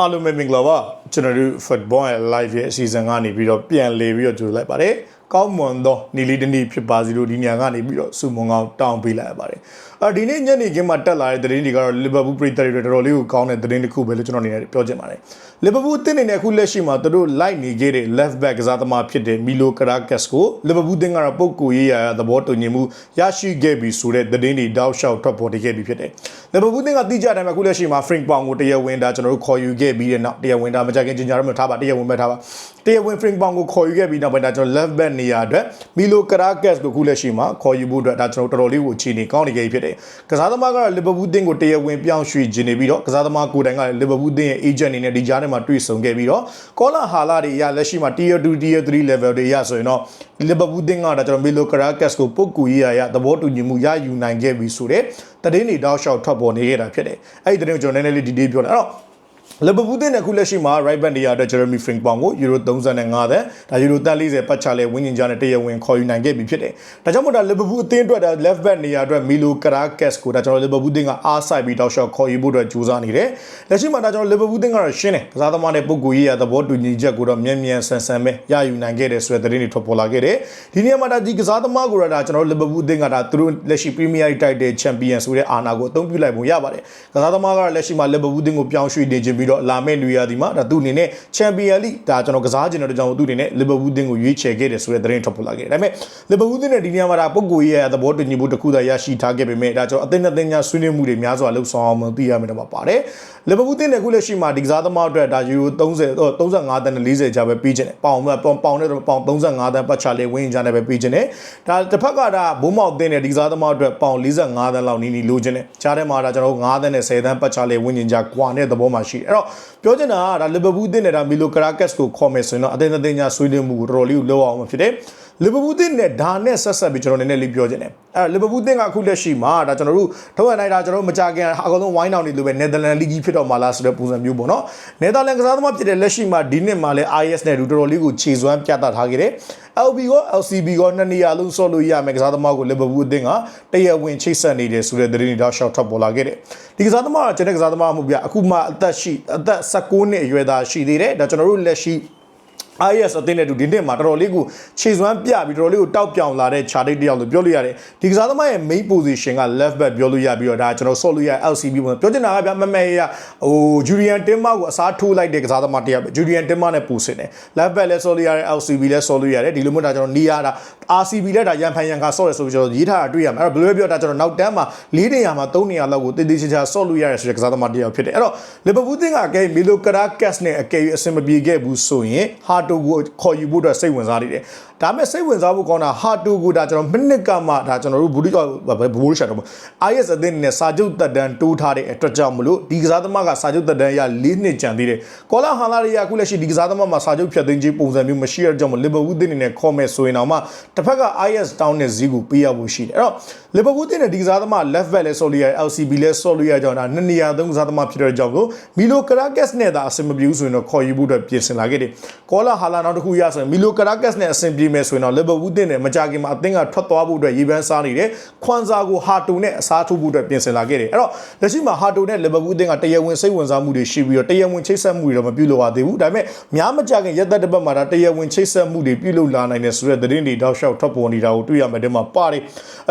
အားလုံးပဲမင်္ဂလာပါကျွန်တော်တို့ football ရဲ့ live ရဲ့အစီအစဉ်ကနေပြီးတော့ပြန်လည်ပြီးတော့ကြိုလိုက်ပါတယ်ကောင်းမွန်သောနီလီတနီဖြစ်ပါစီလို့ဒီညကနေပြီးတော့စုမုံကောင်းတောင်းပေးလိုက်ရပါတယ်အဲဒီနေ့ညနေခင်းမှာတက်လာတဲ့သတင်းတွေကတော့ Liverpool ပြည်သက်တွေတော်တော်လေးကိုကောင်းတဲ့သတင်းတစ်ခုပဲလို့ကျွန်တော်အနေနဲ့ပြောချင်ပါတယ် Liverpool အသင်းအနေနဲ့အခုလက်ရှိမှာသူတို့လိုက်နေခဲ့တဲ့ left back ကစားသမားဖြစ်တဲ့ Milo Karakas ကို Liverpool အသင်းကတော့ပုတ်ကူရေးရသဘောတူညီမှုရရှိခဲ့ပြီဆိုတဲ့သတင်းတွေတောက်လျှောက်ထွက်ပေါ်နေခဲ့ပြီဖြစ်တယ် Liverpool အသင်းကတိကျတယ်မှာအခုလက်ရှိမှာ Frank Pong ကိုတရားဝင်ဒါကျွန်တော်တို့ခေါ်ယူခဲ့ပြီးတဲ့နောက်တရားဝင်ဒါမကြခင်ချင်းကြတော့မထားပါတရားဝင်ပဲထားပါတရားဝင် Frank Pong ကိုခေါ်ယူခဲ့ပြီးနောက်ပိုင်းဒါကျွန်တော် left back နေရာအတွက် Milo Karakas ကိုအခုလက်ရှိမှာခေါ်ယူဖို့အတွက်ဒါကျွန်တော်တော်တော်လေးကိုအခြေအနေကောင်းနေခဲ့ပြီဖြစ်တယ်ကစားသမားကတော့ Liverpool အသင်းကိုတရားဝင်ပြောင်းရွှေ့ခြင်းနေပြီးတော့ကစားသမားကိုယ်တိုင်ကလည်း Liverpool အသင်းရဲ့ agent အနေနဲ့ဒီကြားထဲမှာတွေ့ဆုံခဲ့ပြီးတော့ကောလာဟာလာတွေအရလက်ရှိမှာ tier 2 tier 3 level တွေအရဆိုရင်တော့ Liverpool အသင်းကဒါကျွန်တော် Milo Karakas ကိုပုတ်ကူရေးရရသဘောတူညီမှုရယူနိုင်ခဲ့ပြီဆိုတဲ့ တည်င်းတွေတောက်လျှောက်ထွက်ပေါ်နေခဲ့တာဖြစ်တယ်အဲ့ဒီတည်င်းကိုကျွန်တော်နည်းနည်းလေး detail ပြောတယ်အဲ့တော့ လီဗာပူးတင်တဲ့ခုလက်ရှိမှာ right back နေရာအတွက် Jeremy Frimpong ကို Euro 35တန်းဒါ Euro 40ပတ်ချလဲဝင်းကျင်ကြနဲ့တရားဝင်ခေါ်ယူနိုင်ခဲ့ပြီဖြစ်တယ်။ဒါကြောင့်မို့ဒါလီဗာပူးအသင်းအတွက်ဒါ left back နေရာအတွက် Milo Karakas ကိုဒါကျွန်တော်လီဗာပူးတင်ကအားဆိုင်ပြီးတောက်လျှောက်ခေါ်ယူဖို့အတွက်ကြိုးစားနေတယ်။လက်ရှိမှာဒါကျွန်တော်လီဗာပူးတင်ကတော့ရှင်းတယ်။ကစားသမားနဲ့ပုံကူရေးရသဘောတူညီချက်ကိုတော့မြန်မြန်ဆန်ဆန်ပဲရယူနိုင်ခဲ့တယ်ဆိုတဲ့သတင်းတွေထွက်ပေါ်လာခဲ့တယ်။ဒီနေရာမှာဒါဒီကစားသမားကိုတော့ဒါကျွန်တော်လီဗာပူးတင်ကဒါသူတို့လက်ရှိ Premier League Title Champion ဆိုတဲ့အာဏာကိုအသုံးပြုလိုက်ပုံရပါတယ်။ကစားသမားကတော့လက်ရှိမှာလီဗာပူးတင်ကိုပြောင်းရွှေ့နေခြင်းပြီးတော့လာမယ့်လူရဒီမှာဒါသူအနေနဲ့ချန်ပီယံလိဒါကျွန်တော်ကစားကျင်တဲ့ကြောင့်သူအနေနဲ့လီဗာပူးတင်းကိုရွေးချယ်ခဲ့တယ်ဆိုတဲ့သတင်းထွက်ပေါ်လာခဲ့တယ်ဒါပေမဲ့လီဗာပူးတင်းနဲ့ဒီနေရာမှာဒါပုံကိုရဲ့သဘောတူညီမှုတစ်ခုသာရရှိထားခဲ့ပေမဲ့ဒါကျွန်တော်အသင်းနဲ့အသင်းညာဆွေးနွေးမှုတွေများစွာလှုပ်ဆောင်အောင်သိရမယ်တော့ပါတယ်လီဗာပူးတင်းနဲ့ခုလက်ရှိမှာဒီကစားသမားအတွက်ဒါယူရို30 35တန်းနဲ့40ကျားပဲပြီးကျင်တယ်ပေါင်ပေါင်ပေါင်နဲ့ပေါင်35တန်းပတ်ချလေးဝင်းကျားနဲ့ပဲပြီးကျင်တယ်ဒါတစ်ဖက်ကဒါဘုံမောက်တင်းနဲ့ဒီကစားသမားအတွက်ပေါင်45တန်းလောက်နီးနီးလိုချင်တယ်ကြားထဲမှာဒါကျွန်တော်9တန်းနဲ့10တန်းပတ်ချလေးဝင်းကျင်ကြကွာတဲ့သဘောမှာရှိတယ်အဲ့တော့ပြောချင်တာကဒါလီဗာပူးတင်းနဲ့ဒါမီလိုကရာကက်စ်ကိုခေါ်မယ်ဆိုရင်တော့အသင်းအသင်းညာဆွေးနွေးမှုကိုတော်တော်လေးကိုလောက်အောင်ဖြစ်တယ် လီဗာပူးတင်းနဲ့ဒါနဲ့ဆက်ဆက်ပြီးကျွန်တော်နည်းနည်းလေးပြောချင်တယ်အဲလီဗာပူးတင်းကအခုလက်ရှိမှာဒါကျွန်တော်တို့ထုတ်ရနိုင်တာကျွန်တော်တို့မကြခင်အကောင်ဆုံးဝိုင်းတောင်နေလို့ပဲနယ်သာလန်လီဂီဖြစ်တော့မှာလားဆိုတဲ့ပုံစံမျိုးပေါ့နော်နယ်သာလန်ကစားသမားဖြစ်တဲ့လက်ရှိမှာဒီနှစ်မှာလည်း IS နဲ့တော်တော်လေးကိုခြေစွမ်းပြသထားခဲ့တယ် LB ကော LCB ကောနှစ်နေရာလုံးဆော့လို့ရမယ်ကစားသမားကိုလီဗာပူးအသင်းကတရဝင်ချိတ်ဆက်နေတယ်ဆိုတဲ့သတင်းတွေတောက်လျှောက်ထွက်ပေါ်လာခဲ့တယ်ဒီကစားသမားကကျွန်တဲ့ကစားသမားမှုပြအခုမှအသက်ရှိအသက်16နှစ်အရွယ်သားရှိသေးတယ်ဒါကျွန်တော်တို့လက်ရှိ IS အသင်းနဲ့တူဒီနှစ်မှာတော်တော်လေးကိုခြေစွမ်းပြပြီးတော်တော်လေးကိုတောက်ပြောင်လာတဲ့ chart တစ်ယောက်လို့ပြောလို့ရတယ်ဒီကစားသမားရဲ့ main position က left back ပြောလို့ရပြီးတော့ဒါကျွန်တော်ဆော့လို့ရ LCB ပေါ့ပြောချင်တာကဗျမမဲရဟို Julian Timber ကိုအစားထိုးလိုက်တဲ့ကစားသမားတစ်ယောက်ပဲ Julian Timber နဲ့ပူစင်တယ် left back လည်းဆော့လို့ရတယ် LCB လည်းဆော့လို့ရတယ်ဒီလိုမျိုးဒါကျွန်တော်နေရတာ RCB လည်းဒါရန်ဖန်ရန်ခါဆော့ရဆိုပြီးကျွန်တော်ရေးထားတာတွေ့ရမှာအဲ့တော့ဘယ်လိုပဲပြောဒါကျွန်တော်နောက်တန်းမှာ၄နေရာမှာ၃နေရာလောက်ကိုတည်တည်ချာချာဆော့လို့ရတယ်ဆိုတဲ့ကစားသမားတစ်ယောက်ဖြစ်တယ်အဲ့တော့ Liverpool တင်ကအကဲမီလိုကရာကတ်နဲ့အကဲအဆင်မပြေခဲ့ဘူးဆိုရင်ဟာတိုကိုခေါ်ယူဖို့အတွက်စိတ်ဝင်စားနေတယ်ဒါမဲ့စိတ်ဝင်စားဖို့ကောင်းတာဟာတိုကိုဒါကျွန်တော်မိနစ်ကမှဒါကျွန်တော်တို့ဘူဒီကဘူဒီရှာတော့ IS အသင်းနဲ့စာချုပ်တက်တန်းတိုးထားတဲ့အတွက်ကြောင့်မလို့ဒီကစားသမားကစာချုပ်တက်တန်းရ၄နှစ်ကြံသေးတယ်ကောလာဟာလာရီယာခုလက်ရှိဒီကစားသမားမှာစာချုပ်ဖြတ်သိမ်းခြင်းပုံစံမျိုးမရှိတဲ့ကြောင့်မလီဗာပူးအသင်းနဲ့ခေါ်မယ်ဆိုရင်တော့မှတစ်ဖက်က IS တောင်းတဲ့ဈေးကိုပေးရဖို့ရှိတယ်အဲ့တော့လီဗာပူးအသင်းနဲ့ဒီကစားသမား left back လဲဆော်လီယာ LCB လဲဆော်လီယာကြောင့်ဒါနှစ်နေရာသုံးကစားသမားဖြစ်တဲ့ကြောင့်ကိုမီလိုကရာကက်စ်နဲ့သာအဆင်မပြေဘူးဆိုရင်တော့ခေါ်ယူဖို့အတွက်ပြင်ဆင်လာခဲ့တယ်ကောလာဟာလာနောက်တစ်ခုရဆိုရင်မီလိုကရာကက်စ်နဲ့အဆင်ပြေမယ်ဆိုရင်တော့လီဗာပူးအသင်းနဲ့မကြခင်မှာအသင်းကထွက်သွားဖို့အတွက်ရေပန်းစားနေတယ်ခွန်ဆာကိုဟာတိုနဲ့အစားထိုးဖို့အတွက်ပြင်ဆင်လာခဲ့တယ်အဲ့တော့လက်ရှိမှာဟာတိုနဲ့လီဗာပူးအသင်းကတရားဝင်စိတ်ဝင်စားမှုတွေရှိပြီးတော့တရားဝင်ချိတ်ဆက်မှုတွေတော့မပြုလုပ်ရသေးဘူးဒါပေမဲ့များမကြခင်ရက်သက်တစ်ပတ်မှာဒါတရားဝင်ချိတ်ဆက်မှုတွေပြုလုပ်လာနိုင်တယ်ဆိုတဲ့သတင်းတွေတောက်လျှောက်ထွက်ပေါ်နေတာကိုတွေ့ရမယ်ဒီမှာပါတယ်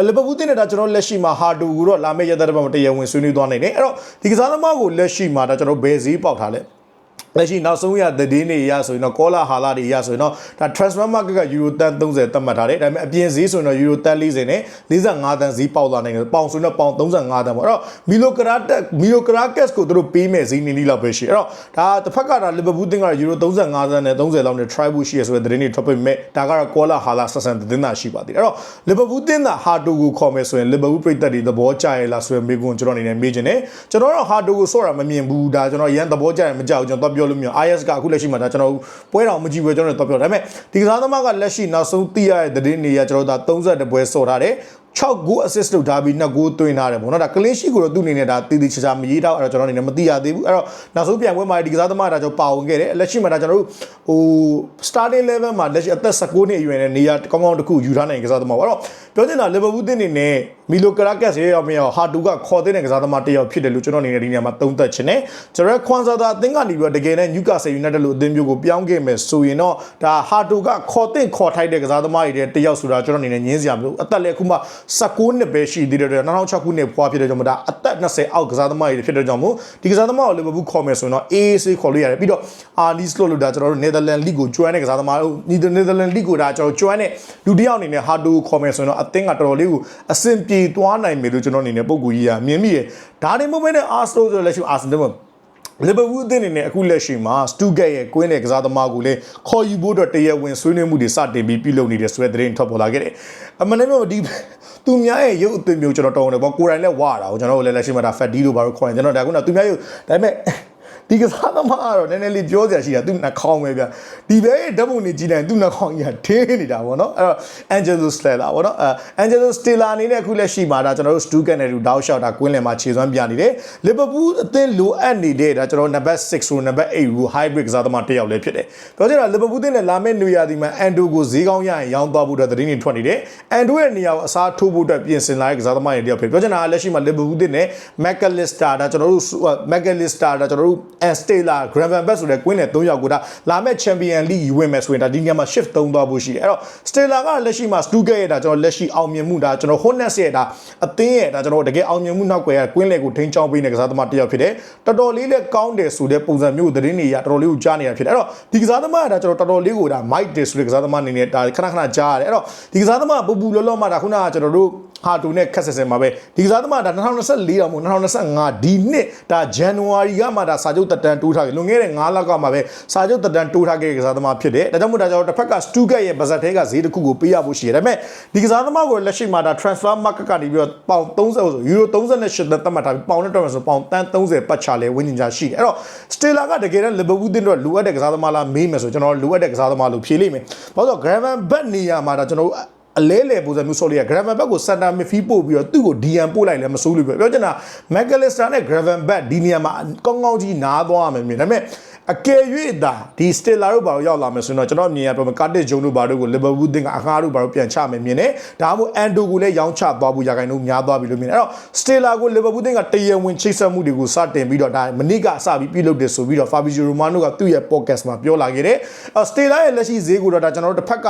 လီဗာပူးအသင်းနဲ့ဒါကျွန်တော်လက်ရှိမှာဟာတိုကိုတော့လာမယ့်ရက်သက်တစ်ပတ်မှာတရားဝင်ဆွေးနွေးသွားနိုင်တယ်အဲ့တော့ဒီကစားသမားကိုလက်ရှိမှာဒါကျွန်တော်ဘယ်ဈေးပေါက်ထားလဲ လက်ရှိနောက်ဆုံးရသတင်းတွေရဆိုရင်တော့ကောလာဟာလာတွေရဆိုရင်တော့ဒါ transfer market ကယူရိုတန်30သတ်မှတ်ထားတယ်ဒါပေမဲ့အပြင်ဈေးဆိုရင်တော့ယူရိုတန်40နဲ့45တန်ဈေးပေါက်လာနိုင်တယ်ပေါင်ဆိုရင်တော့ပေါင်35တန်ပေါ့အဲ့တော့မီလိုကရာတက်မီလိုကရာကက်စ်ကိုသူတို့ပေးမဲ့ဈေးနေနည်းလောက်ပဲရှိအဲ့တော့ဒါတစ်ဖက်ကဒါလီဗာပူးတင်ကယူရို35တန်နဲ့30လောက်နဲ့ try ဖို့ရှိရဆိုတဲ့သတင်းတွေထွက်ပေးမဲ့ဒါကတော့ကောလာဟာလာဆက်ဆံသတင်းသာရှိပါသေးတယ်အဲ့တော့လီဗာပူးတင်ကဟာတိုကိုခေါ်မယ်ဆိုရင်လီဗာပူးပြည်သက်တွေသဘောကျရဲ့လားဆိုတဲ့မေးခွန်းကျွန်တော်အနေနဲ့မေးချင်တယ်ကျွန်တော်တော့ဟာတိုကိုဆော့တာမမြင်ဘူးဒါကျွန်တော်ရန်သဘောကျရင်မကြောက်ကျွန်တော်ပြောလို့မရ IS ကအခုလက်ရှိမှာဒါကျွန်တော်ပွဲတော်မကြည့်ဘူးကျွန်တော်တော့ပြောဒါပေမဲ့ဒီကစားသမားကလက်ရှိနောက်ဆုံးသိရတဲ့သတင်းတွေကကျွန်တော်တို့30ပွဲဆော့ထားတယ်6 goal assist လုပ်ထားပြီး2 goal သွင်းထားတယ်ပေါ့နော်ဒါ clean sheet ကိုတော့သူ့အနေနဲ့ဒါတည်တည်ချာချာမရေးတော့အဲ့တော့ကျွန်တော်အနေနဲ့မသိရသေးဘူးအဲ့တော့နောက်ဆုံးပြန်ပွဲမှာဒီကစားသမားဒါကျွန်တော်ပါဝင်ခဲ့တယ်လက်ရှိမှာဒါကျွန်တော်တို့ဟို starting level မှာလက်ရှိအသက်16နှစ်အရွယ်နဲ့နေရာကောင်းကောင်းတစ်ခုယူထားနိုင်ကစားသမားပေါ့အဲ့တော့ ပြောချင်တာလီဗာပူးတင်းနေနဲ့မီလိုကရာကက်စ်ရဲ့ရောက်မရောဟာတူကခေါ်တဲ့ကစားသမားတစ်ယောက်ဖြစ်တယ်လို့ကျွန်တော်အနေနဲ့ဒီနေရာမှာသုံးသပ်ချင်တယ်ကျွန်တော်ခွန်ဆာသာအသင်းကနေပြီးတော့တကယ်နဲ့နျူကာဆယ်ယူနိုက်တက်လို့အသင်းမျိုးကိုပြောင်းခဲ့မယ်ဆိုရင်တော့ဒါဟာတူကခေါ်တဲ့ခေါ်ထိုက်တဲ့ကစားသမားတွေတဲ့တစ်ယောက်ဆိုတာကျွန်တော်အနေနဲ့ညင်းစရာမလိုအသက်လည်းအခုမှ16နှစ်ပဲရှိသေးတယ်2006ခုနှစ်ဖွားဖြစ်တဲ့ကြောင့်မို့ဒါအ သက်20အောက်ကစားသမားတွေဖြစ်တဲ့ကြောင့်မို့ဒီကစားသမားကိုလီဗာပူးခေါ်မယ်ဆိုရင်တော့ AAC ခေါ်လို့ရတယ်ပြီးတော့အာနီစလို့လို့ဒါကျွန်တော်တို့ Netherlands League ကို join တဲ့ကစားသမားတို့ Netherlands League ကိုဒါကျွန်တော် join တဲ့လူတစ်ယောက်အနေနဲ့ဟာတူကိုခေါ်မယ်ဆိုရင်တော့အသင်းကတော်တော်လေးကိုအဆင်ပြေသွားနိုင်မယ်လို့ကျွန်တော်အနေနဲ့ပုံကူကြီးကမြင်မိတယ်ဒါနေမို့ပဲနဲ့ Arsenal ဆိုလက်ရှိ Arsenal မှာ လီဗာပူးအသင်းအနေနဲ့အခုလက်ရှိမှာစတူဂက်ရဲ့ကွင်းတဲ့ကစားသမားကိုလည်းခေါ်ယူဖို့အတွက်တရဝင်ဆွေးနွေးမှုတွေစတင်ပြီးပြုလုပ်နေတဲ့ဆိုတဲ့သတင်းထွက်ပေါ်လာခဲ့တယ်။အမှန်တမ်းပြောဒီသူများရဲ့ရုပ်အသွင်မျိုးကျွန်တော်တောင်းတယ်ပေါ့ကိုယ်တိုင်လည်းဝါတာကိုကျွန်တော်တို့လည်းလက်ရှိမှာဒါဖက်ဒီလို့ဘာလို့ခေါ်ရင်ကျွန်တော်ဒါကသူများရုပ်ဒါပေမဲ့ ဒီကစားသမားကတော့နည်းနည်းလေးပြောစရာရှိတာသူနှာခေါင်းပဲဗျဒီဘဲဓာတ်ပုံနေကြည့်တိုင်းသူနှာခေါင်းကြီးကထင်းနေတာဗောနော်အဲ့တော့ Angelo Stella ဗောနော်အဲ Angelo Stella အနေနဲ့အခုလက်ရှိမှာဒါကျွန်တော်တို့ Stuttgart နဲ့တူတောက်လျှောက်တာကွင်းလယ်မှာခြေစွမ်းပြနေတယ် Liverpool အသင်းလိုအပ်နေတဲ့ဒါကျွန်တော်နံပါတ်6ဆိုနံပါတ်8ကို hybrid ကစားသမားတစ်ယောက်လည်းဖြစ်တယ်ပြောချင်တာ Liverpool အသင်းနဲ့လာမယ့်နေရာဒီမှာ Ando ကိုဈေးကောင်းရရင်ရောင်းသွားဖို့အတွက်သတင်းတွေထွက်နေတယ် Ando ရဲ့နေရာကိုအစားထိုးဖို့အတွက်ပြင်ဆင်လာတဲ့ကစားသမားတွေတစ်ယောက်ဖြစ်ပြောချင်တာကလက်ရှိမှာ Liverpool အသင်းနဲ့ McAllister ဒါကျွန်တော်တို့ McAllister ဒါကျွန်တော်တို့ and Stella Gravenberch ဆိုတဲ့ကွင်းနဲ့၃ယောက်ကိုဒါလာမယ့် Champion League ဝင်မယ်ဆိုရင်ဒါဒီနေရာမှာ shift သုံးသွားဖို့ရှိတယ်အဲ့တော့ Stella ကလက်ရှိမှာ Stuttgart ရဲ့ဒါကျွန်တော်လက်ရှိအောင်မြင်မှုဒါကျွန်တော် Hornets ရဲ့ဒါအသင်းရဲ့ဒါကျွန်တော်တကယ်အောင်မြင်မှုနောက်ွယ်ကကွင်းလေကိုထိန်းချောင်းပေးနေတဲ့ကစားသမားတစ်ယောက်ဖြစ်တယ်တော်တော်လေးလည်းကောင်းတယ်ဆိုတဲ့ပုံစံမျိုးသတင်းတွေရတော်တော်လေးကိုကြားနေရဖြစ်တယ်အဲ့တော့ဒီကစားသမားကဒါကျွန်တော်တော်တော်လေးကိုဒါ Mike တယ်ဆိုတဲ့ကစားသမားအနေနဲ့ဒါခဏခဏကြားရတယ်အဲ့တော့ဒီကစားသမားပူပူလောလောမှဒါခုနကကျွန်တော်တို့ဟာတူနဲ့ခက်ဆက်ဆက်မှာပဲဒီကစားသမားဒါ2024တောင်မို့2025ဒီနှစ်ဒါဇန်နဝါရီကမှဒါစာချုပ်တက်တန်းတိုးထားခဲ့လွန်ခဲ့တဲ့9လကမှပဲစာချုပ်တက်တန်းတိုးထားခဲ့တဲ့ကစားသမားဖြစ်တယ်ဒါကြောင့်မို့ဒါကြောင့်တစ်ဖက်ကစတူဂတ်ရဲ့ဗဇက်ထဲကဈေးတစ်ခုကိုပေးရဖို့ရှိတယ်ဒါပေမဲ့ဒီကစားသမားကိုလက်ရှိမှာဒါ transfer market ကနေပြီးတော့ပေါင်30ဆိုယူရို38သတ်မှတ်ထားပြီးပေါင်နဲ့တော့ဆိုပေါင်တန်း30ပတ်ချလဲဝင်းကျင်ကြရှိတယ်အဲ့တော့ Stella ကတကယ်တော့ Liverpool တင်းတော့လိုအပ်တဲ့ကစားသမားလားမေးမယ်ဆိုကျွန်တော်လိုအပ်တဲ့ကစားသမားလို့ဖြေလိမ့်မယ်ဘာလို့လဲ Graven Bat နေရာမှာဒါကျွန်တော် အလဲလေပုံစံမျိုးဆော်လီက Graven Back ကို center midfield ပို့ပြီးတော့သူ့ကို DM ပို့လိုက်လဲမစိုးလို့ပြောပြောချင်တာ McAllister နဲ့ Graven Back ဒီနေရာမှာကောင်းကောင်းကြီးနားသွားမယ်မြင်ဒါပေမဲ့အကယ်၍ဒါဒီ Stella တို့ဘာလို့ရောက်လာမယ်ဆိုရင်တော့ကျွန်တော်မြင်ရပြမယ်ကာတစ်ဂျုံတို့ဘာတို့ကို Liverpool တင်ကအခါတို့ဘာတို့ပြန်ချမယ်မြင်တယ်ဒါမှမဟုတ် Ando ကိုလည်းရောင်းချသွားဖို့ရာခိုင်နှုန်းများသွားပြီလို့မြင်တယ်အဲ့တော့ Stella ကို Liverpool တင်ကတရဝင်ချိတ်ဆက်မှုတွေကိုစတင်ပြီးတော့ဒါမနစ်ကအစပြီးပြုလုပ်တယ်ဆိုပြီးတော့ Fabrizio Romano ကသူ့ရဲ့ podcast မှာပြောလာခဲ့တယ်အဲ့ Stella ရဲ့လက်ရှိဈေးကိုတော့ဒါကျွန်တော်တို့တစ်ဖက်က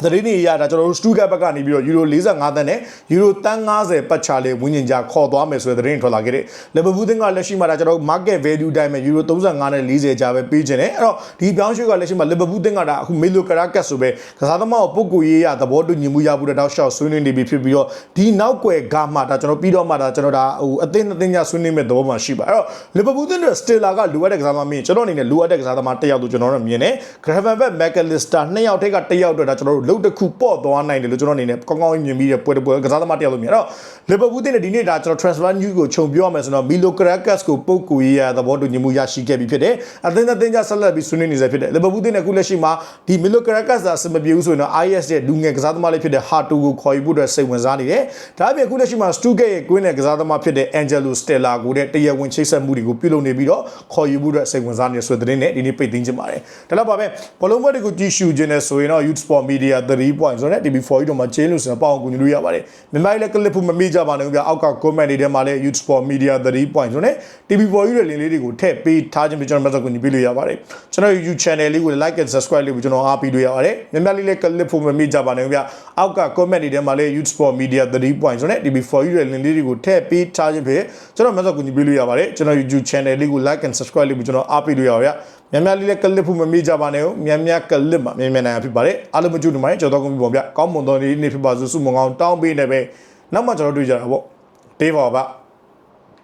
သတင်းတွေရတာကျွန်တော်တို့စတူဂတ်ဘက်ကနေပြီးတော့ယူရို45သန်းနဲ့ယူရိုတန်း90ပတ်ချာလေးဝင်းကျင်ကြခေါ်သွားမယ်ဆိုတဲ့သတင်းထွက်လာခဲ့တယ်လီဗာပူးသင်းကလက်ရှိမှာဒါကျွန်တော်တို့ market value တိုင်းမှာယူရို35နဲ့40ကြားပဲပေးခြင်းတယ်အဲ့တော့ဒီပြောင်းရွှေ့ကလက်ရှိမှာလီဗာပူးသင်းကဒါအခုမေလိုကရာကတ်ဆိုပဲကစားသမားကိုပုဂ္ဂိုလ်ရေးရသဘောတူညီမှုရဖို့တောက်လျှောက်ဆွေးနွေးနေပြီဖြစ်ပြီးတော့ဒီနောက်ွယ်ကမှဒါကျွန်တော်ပြီးတော့မှဒါကျွန်တော်ဒါဟိုအသင်းအသင်းညာဆွေးနွေးမဲ့သဘောမှရှိပါအဲ့တော့လီဗာပူးသင်းရဲ့စတေလာကလိုအပ်တဲ့ကစားသမားမင်းကျွန်တော်အနေနဲ့လိုအပ်တဲ့ကစားသမားတစ်ယောက်လို့ကျွန်တော်တို့မြင်တယ် Gravenberch McAllister နှစ်ယောက်ထိပ်ကတစ်ယောက်အတွက်ဒါကျွန်တော်တို့လုတ်တစ်ခုပေါ့သွားနိုင်တယ်လို့ကျွန်တော်အနေနဲ့ကောင်းကောင်းမြင်ပြီးတဲ့ပွဲတစ်ပွဲကစားသမားတစ်ယောက်လို့မြင်အဲ့တော့လီဗာပူးတင်တဲ့ဒီနေ့ဒါကျွန်တော် transfer news ကိုခြုံပြောရမယ်ဆိုတော့ Milo Caracas ကိုပုတ်ကူရေးရသဘောတူညီမှုရရှိခဲ့ပြီဖြစ်တယ်အသင်းအသင်းကြဆက်လက်ပြီးဆွေးနွေးနေစေဖြစ်တယ်လီဗာပူးတင်တဲ့အခုလက်ရှိမှာဒီ Milo Caracas သာစမပြေဘူးဆိုရင်တော့ IS ရဲ့လူငယ်ကစားသမားလေးဖြစ်တဲ့ Hato ကိုခေါ်ယူဖို့အတွက်စိတ်ဝင်စားနေတယ်ဒါအပြင်အခုလက်ရှိမှာ Stuttgart ရဲ့ကွင်းနဲ့ကစားသမားဖြစ်တဲ့ Angelo Stella ကိုတဲ့တရားဝင်ချိတ်ဆက်မှုတွေကိုပြုလုပ်နေပြီးတော့ခေါ်ယူဖို့အတွက်စိတ်ဝင်စားနေဆိုတဲ့သတင်းနဲ့ဒီနေ့ပိတ်သိမ်းချင်ပါတယ်ဒါတော့ပါပဲဘလုံးဘက်တွေကိုကြည့်ရှုခြင်းနဲ့ဆိုရင်တော့ Youth Sport Media 3 point ဆိုတဲ့ TV4 ကြီးတို့မှာကျင်းလို့ဆိုတော့ပေါအောင်ကူညီလို့ရပါတယ်မြန်မာပြည်လည်း clip ဖို့မမေ့ကြပါနဲ့ဗျာအောက်က comment တွေထဲမှာလည်း Youth Sport Media 3 point ဆိုတဲ့ TV4 ကြီးတွေလင်းလေးတွေကိုထည့်ပေးထားခြင်းပြီးကျွန်တော်မဆက်ကူညီပေးလို့ရပါတယ်ကျွန်တော် YouTube channel လေးကို like and subscribe လေးကိုကျွန်တော်အားပေးလို့ရပါတယ်မြန်မာပြည်လည်း clip ဖို့မမေ့ကြပါနဲ့ဗျာအောက်က comment တွေထဲမှာလည်း Youth Sport Media 3 point ဆိုတဲ့ TV4 ကြီးတွေလင်းလေးတွေကိုထည့်ပေးထားခြင်းဖြစ်ကျွန်တော်မဆက်ကူညီပေးလို့ရပါတယ်ကျွန်တော် YouTube channel လေးကို like and subscribe လေးကိုကျွန်တော်အားပေးလို့ရပါဗျာ မြန်မြန်လေးလည်းကလစ်ဖို့မမေ့ကြပါနဲ့ဦးမြန်မြန်ကလစ်မှာမြန်မြန်နိုင်ဖြစ်ပါတယ်အားလုံးမကြည့်နေပါနဲ့ကြော်တော့ကုန်ပြီပေါ့ဗျကောင်းမွန်တော်နေနေဖြစ်ပါစို့စုမုံကောင်းတောင်းပေးနေပဲနောက်မှကျွန်တော်တွေ့ကြတာပေါ့တေးပါပါ